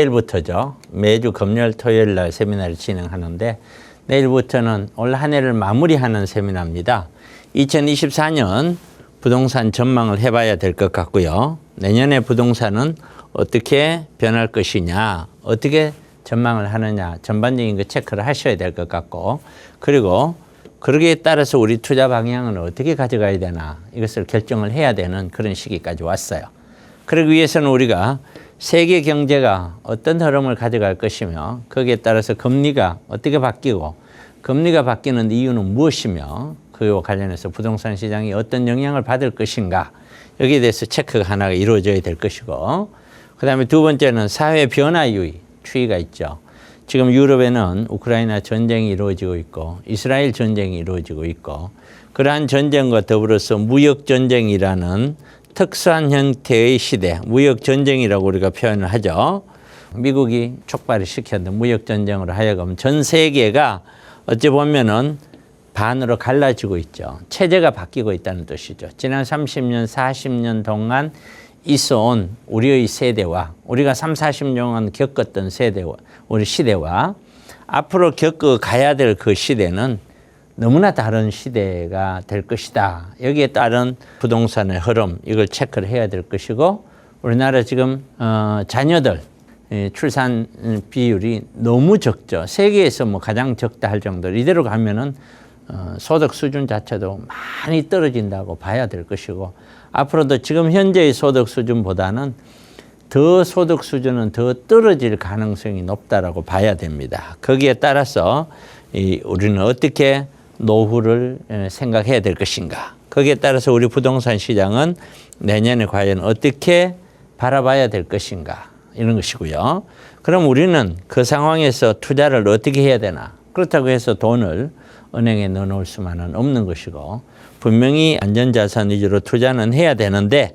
내일부터죠. 매주 금요일, 토요일 날 세미나를 진행하는데 내일부터는 올 한 해를 마무리하는 세미나입니다. 2024년 부동산 전망을 해봐야 될 것 같고요. 내년에 부동산은 어떻게 변할 것이냐, 어떻게 전망을 하느냐, 전반적인 그 체크를 하셔야 될 것 같고, 그리고 그러기에 따라서 우리 투자 방향은 어떻게 가져가야 되나, 이것을 결정을 해야 되는 그런 시기까지 왔어요. 그러기 위해서는 우리가 세계 경제가 어떤 흐름을 가져갈 것이며 거기에 따라서 금리가 어떻게 바뀌고 금리가 바뀌는 이유는 무엇이며 그와 관련해서 부동산 시장이 어떤 영향을 받을 것인가 여기에 대해서 체크가 하나가 이루어져야 될 것이고 그 다음에 두 번째는 사회 변화 유의 추이가 있죠. 지금 유럽에는 우크라이나 전쟁이 이루어지고 있고 이스라엘 전쟁이 이루어지고 있고 그러한 전쟁과 더불어서 무역 전쟁이라는 특수한 형태의 시대, 무역 전쟁이라고 우리가 표현을 하죠. 미국이 촉발을 시켰던 무역 전쟁으로 하여금 전 세계가 어찌 보면은 반으로 갈라지고 있죠. 체제가 바뀌고 있다는 뜻이죠. 지난 30년, 40년 동안 있어 온 우리의 세대와 우리가 3, 40년 동안 겪었던 세대와 우리 시대와 앞으로 겪어 가야 될 그 시대는 너무나 다른 시대가 될 것이다. 여기에 따른 부동산의 흐름 이걸 체크를 해야 될 것이고 우리나라 지금 어, 자녀들 예, 출산 비율이 너무 적죠. 세계에서 뭐 가장 적다 할 정도로 이대로 가면은 어, 소득 수준 자체도 많이 떨어진다고 봐야 될 것이고 앞으로도 지금 현재의 소득 수준보다는 더 소득 수준은 더 떨어질 가능성이 높다라고 봐야 됩니다. 거기에 따라서 이 우리는 어떻게 노후를 에, 생각해야 될 것인가. 거기에 따라서 우리 부동산 시장은 내년에 과연 어떻게 바라봐야 될 것인가. 이런 것이고요. 그럼 우리는 그 상황에서 투자를 어떻게 해야 되나. 그렇다고 해서 돈을 은행에 넣어놓을 수만은 없는 것이고 분명히 안전자산 위주로 투자는 해야 되는데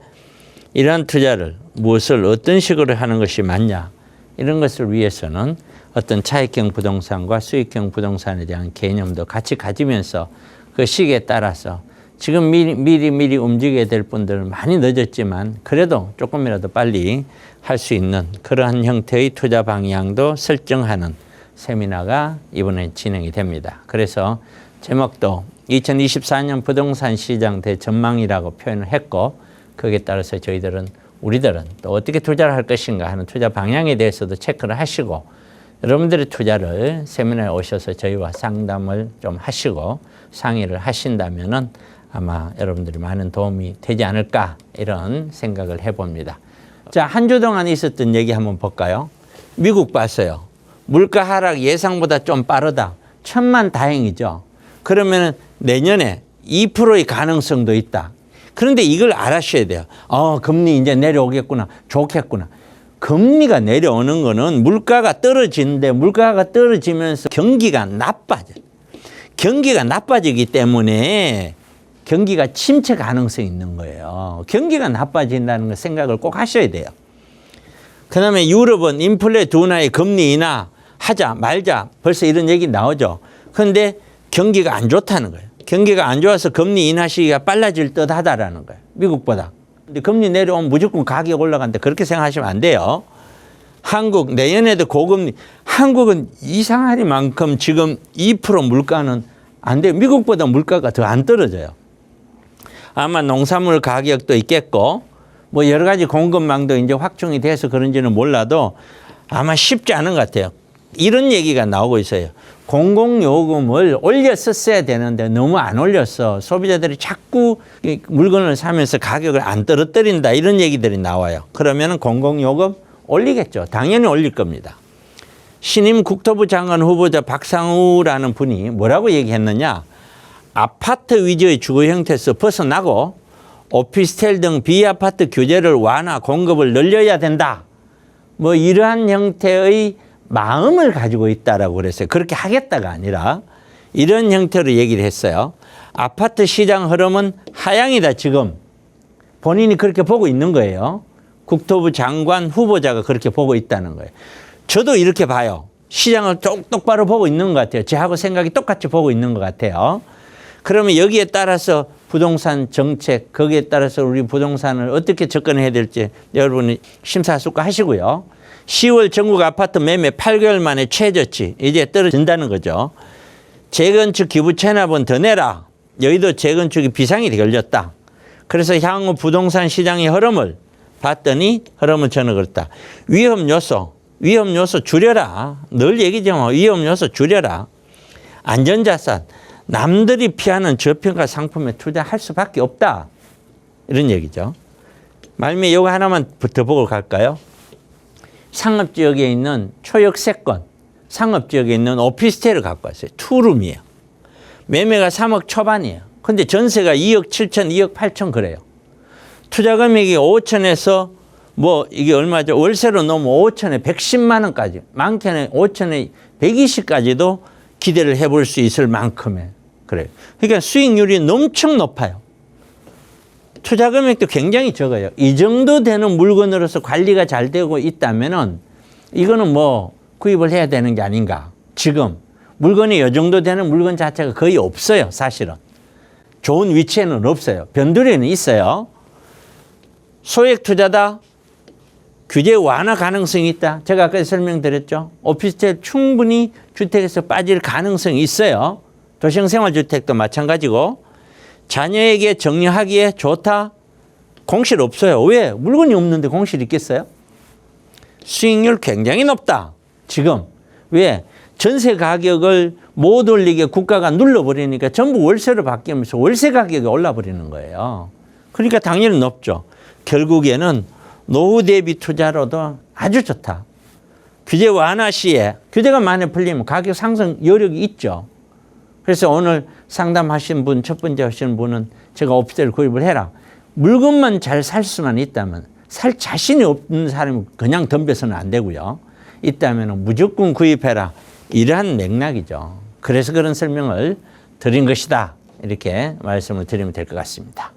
이러한 투자를 무엇을 어떤 식으로 하는 것이 맞냐 이런 것을 위해서는 어떤 차익형 부동산과 수익형 부동산에 대한 개념도 같이 가지면서 그 시기에 따라서 지금 미리 미리, 미리 움직여야 될 분들은 많이 늦었지만 그래도 조금이라도 빨리 할 수 있는 그러한 형태의 투자 방향도 설정하는 세미나가 이번에 진행이 됩니다. 그래서 제목도 2024년 부동산 시장 대전망이라고 표현을 했고 거기에 따라서 저희들은 우리들은 또 어떻게 투자를 할 것인가 하는 투자 방향에 대해서도 체크를 하시고 여러분들의 투자를 세미나에 오셔서 저희와 상담을 좀 하시고 상의를 하신다면은 아마 여러분들이 많은 도움이 되지 않을까 이런 생각을 해봅니다. 자, 한 주 동안 있었던 얘기 한번 볼까요? 미국 봤어요. 물가 하락 예상보다 좀 빠르다. 천만 다행이죠. 그러면 내년에 2%의 가능성도 있다. 그런데 이걸 알아셔야 돼요. 어, 금리 이제 내려오겠구나. 좋겠구나. 금리가 내려오는 거는 물가가 떨어지는데 물가가 떨어지면서 경기가 나빠져. 경기가 나빠지기 때문에 경기가 침체 가능성이 있는 거예요. 경기가 나빠진다는 걸 생각을 꼭 하셔야 돼요. 그 다음에 유럽은 인플레 둔화의 금리 인하 하자 말자 벌써 이런 얘기 나오죠. 그런데 경기가 안 좋다는 거예요. 경기가 안 좋아서 금리 인하 시기가 빨라질 듯 하다라는 거예요. 미국보다. 근데 금리 내려오면 무조건 가격 올라간다. 그렇게 생각하시면 안 돼요. 한국 내년에도 고금리. 한국은 이상하리만큼 지금 2% 물가는 안 돼요. 미국보다 물가가 더 안 떨어져요. 아마 농산물 가격도 있겠고 뭐 여러 가지 공급망도 이제 확충이 돼서 그런지는 몰라도 아마 쉽지 않은 것 같아요. 이런 얘기가 나오고 있어요. 공공요금을 올렸었어야 되는데 너무 안 올렸어. 소비자들이 자꾸 이 물건을 사면서 가격을 안 떨어뜨린다. 이런 얘기들이 나와요. 그러면 공공요금 올리겠죠. 당연히 올릴 겁니다. 신임 국토부 장관 후보자 박상우라는 분이 뭐라고 얘기했느냐. 아파트 위주의 주거 형태에서 벗어나고 오피스텔 등 비아파트 규제를 완화 공급을 늘려야 된다. 뭐 이러한 형태의 마음을 가지고 있다라고 그랬어요. 그렇게 하겠다가 아니라 이런 형태로 얘기를 했어요. 아파트 시장 흐름은 하향이다 지금. 본인이 그렇게 보고 있는 거예요. 국토부 장관 후보자가 그렇게 보고 있다는 거예요. 저도 이렇게 봐요. 시장을 똑, 똑바로 보고 있는 것 같아요. 저하고 생각이 똑같이 보고 있는 것 같아요. 그러면 여기에 따라서 부동산 정책, 거기에 따라서 우리 부동산을 어떻게 접근해야 될지 여러분이 심사숙고 하시고요. 10월 전국 아파트 매매 8개월 만에 최저치 이제 떨어진다는 거죠. 재건축 기부 체납은 더 내라. 여의도 재건축이 비상이 걸렸다. 그래서 향후 부동산 시장의 흐름을 봤더니 흐름은 저는 그렇다. 위험 요소, 위험 요소 줄여라. 늘 얘기지만 위험 요소 줄여라. 안전자산, 남들이 피하는 저평가 상품에 투자할 수밖에 없다. 이런 얘기죠. 말미 요거 하나만 더 보고 갈까요? 상업 지역에 있는 초역세권, 상업 지역에 있는 오피스텔을 갖고 왔어요. 투룸이에요. 매매가 3억 초반이에요. 근데 전세가 2억 7천, 2억 8천 그래요. 투자 금액이 5천에서 뭐 이게 얼마죠? 월세로 넘으면 5천에 110만 원까지, 많게는 5천에 120까지도 기대를 해볼 수 있을 만큼의 그래요. 그러니까 수익률이 엄청 높아요. 투자 금액도 굉장히 적어요. 이 정도 되는 물건으로서 관리가 잘 되고 있다면은 이거는 뭐 구입을 해야 되는 게 아닌가. 지금 물건이 이 정도 되는 물건 자체가 거의 없어요. 사실은. 좋은 위치에는 없어요. 변두리는 있어요. 소액 투자다. 규제 완화 가능성이 있다. 제가 아까 설명드렸죠. 오피스텔 충분히 주택에서 빠질 가능성이 있어요. 도시형 생활주택도 마찬가지고 자녀에게 정리하기에 좋다. 공실 없어요. 왜? 물건이 없는데 공실 있겠어요? 수익률 굉장히 높다. 지금. 왜? 전세 가격을 못 올리게 국가가 눌러버리니까 전부 월세로 바뀌면서 월세 가격이 올라버리는 거예요. 그러니까 당연히 높죠. 결국에는 노후 대비 투자로도 아주 좋다. 규제 완화 시에 규제가 많이 풀리면 가격 상승 여력이 있죠. 그래서 오늘 상담하신 분, 첫 번째 하시는 분은 제가 오피스텔 구입을 해라. 물건만 잘 살 수만 있다면 살 자신이 없는 사람은 그냥 덤벼서는 안 되고요. 있다면 무조건 구입해라. 이러한 맥락이죠. 그래서 그런 설명을 드린 것이다. 이렇게 말씀을 드리면 될 것 같습니다.